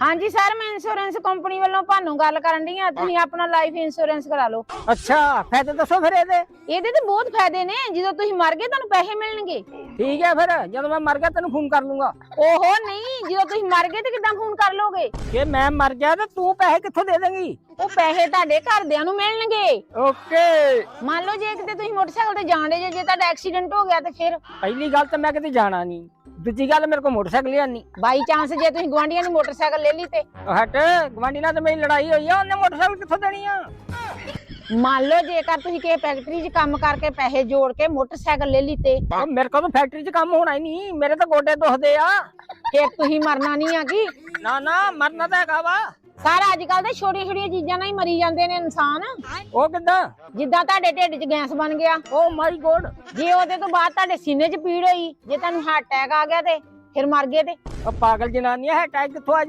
ਹਾਂਜੀ ਸਰ ਮੈਂ insurance company ਵੱਲੋਂ ਤੁਹਾਨੂੰ ਗੱਲ ਕਰਨ ਦੀ ਆ ਤੁਸੀਂ ਆਪਣਾ ਲਾਈਫ ਇੰਸ਼ੋਰੈਂਸ ਕਰਾ ਲਓ। ਅੱਛਾ ਫਾਇਦੇ ਦੱਸੋ ਫਿਰ ਇਹਦੇ? ਇਹਦੇ ਤੇ ਬਹੁਤ ਫਾਇਦੇ ਨੇ ਜਦੋਂ ਤੁਸੀਂ ਮਰ ਗਏ ਤੁਹਾਨੂੰ ਪੈਸੇ ਮਿਲਣਗੇ। ਠੀਕ ਹੈ ਫਿਰ ਜਦੋਂ ਮੈਂ ਮਰ ਗਿਆ ਤੈਨੂੰ ਫੋਨ ਕਰ ਲੂੰਗਾ। ਓਹੋ ਨਹੀਂ ਜਦੋਂ ਤੁਸੀਂ ਮਰ ਗਏ ਤੇ ਕਿੱਦਾਂ ਫੋਨ ਕਰ ਲੋਗੇ ਜੇ ਮੈਂ ਮਰ ਗਿਆ ਤਾਂ ਤੂੰ ਪੈਸੇ ਕਿੱਥੋਂ ਦੇ ਦੇਂਗੀ? ਉਹ ਪੈਸੇ ਤੁਹਾਡੇ ਘਰਦਿਆਂ ਨੂੰ ਮਿਲਣਗੇ। ਓਕੇ। ਮੰਨ ਲਓ ਜੇ ਕਿਤੇ ਤੁਸੀਂ ਮੋਟਰਸਾਈਕਲ ਤੇ ਜਾਂਦੇ ਜੇ ਜੇ ਤੁਹਾਡਾ ਐਕਸੀਡੈਂਟ ਹੋ ਗਿਆ ਤੇ ਫਿਰ ਪਹਿਲੀ ਗੱਲ ਤਾਂ ਮੈਂ ਕਿਤੇ ਜਾਣਾ ਨਹੀਂ। ਦੂਜੀ ਗੱਲ ਮੇਰੇ ਕੋਲ ਮੋਟਰਸਾਈਕਲ ਹੀ ਨਹੀਂ ਬਾਈ ਚਾਂਸ ਜੇ ਤੁਸੀਂ ਗਵਾਂਢੀਆਂ ਦੀ ਮੋਟਰਸਾਈਕਲ ਲੈ ਲਈ ਤੇ। ਹਟ ਗਵਾਂਢੀ ਨਾਲ ਤਾਂ ਮੇਰੀ ਲੜਾਈ ਹੋਈ ਆ ਉਹਨੇ ਮੋਟਰਸਾਈਕਲ ਕਿੱਥੋਂ ਦੇਣੀ ਆ? ਮੰਨ ਲਓ ਜੇਕਰ ਤੁਸੀਂ ਕਿਸੇ ਫੈਕਟਰੀ 'ਚ ਕੰਮ ਕਰਕੇ ਪੈਸੇ ਜੋੜ ਕੇ ਮੋਟਰਸਾਈਕਲ ਲੈ ਲਈ ਤੇ। ਉਹ ਮੇਰੇ ਕੋਲ ਤਾਂ ਫੈਕਟਰੀ 'ਚ ਕੰਮ ਹੋਣਾ ਹੀ ਨਹੀਂ ਮੇਰੇ ਤਾਂ ਗੋਡੇ ਦੁਖਦੇ ਆ। ਫਿਰ ਤੁਸੀਂ ਮਰਨਾ ਨਹੀਂ ਆ ਕੀ ਨਾ ਨਾ ਮਰਨਾ ਤਾਂ ਹੈਗਾ ਵਾ। ਸਾਰਾ ਅੱਜ ਕੱਲ ਤੇ ਛੋਟੀਆਂ ਛੋਟੀਆਂ ਚੀਜ਼ਾਂ ਨਾਲ ਹੀ ਮਰੀ ਜਾਂਦੇ ਨੇ ਇਨਸਾਨ। ਉਹ ਕਿੱਦਾਂ? ਜਿੱਦਾਂ ਤੁਹਾਡੇ ਢਿੱਡ 'ਚ ਗੈਸ ਬਣ ਗਿਆ। Oh my god. ਜੇ ਉਹਦੇ ਤੋਂ ਬਾਅਦ ਤੁਹਾਡੇ ਸੀਨੇ 'ਚ ਪੀੜ ਹੋਈ ਜੇ ਤੁਹਾਨੂੰ ਹਾਰਟ ਅਟੈਕ ਆ ਗਿਆ ਤੇ ਫਿਰ ਮਰ ਗਏ ਤੇ। ਉਹ ਪਾਗਲ ਜਨਾਨੀ ਹੈ ਅਟੈਕ ਕਿੱਥੋਂ ਆ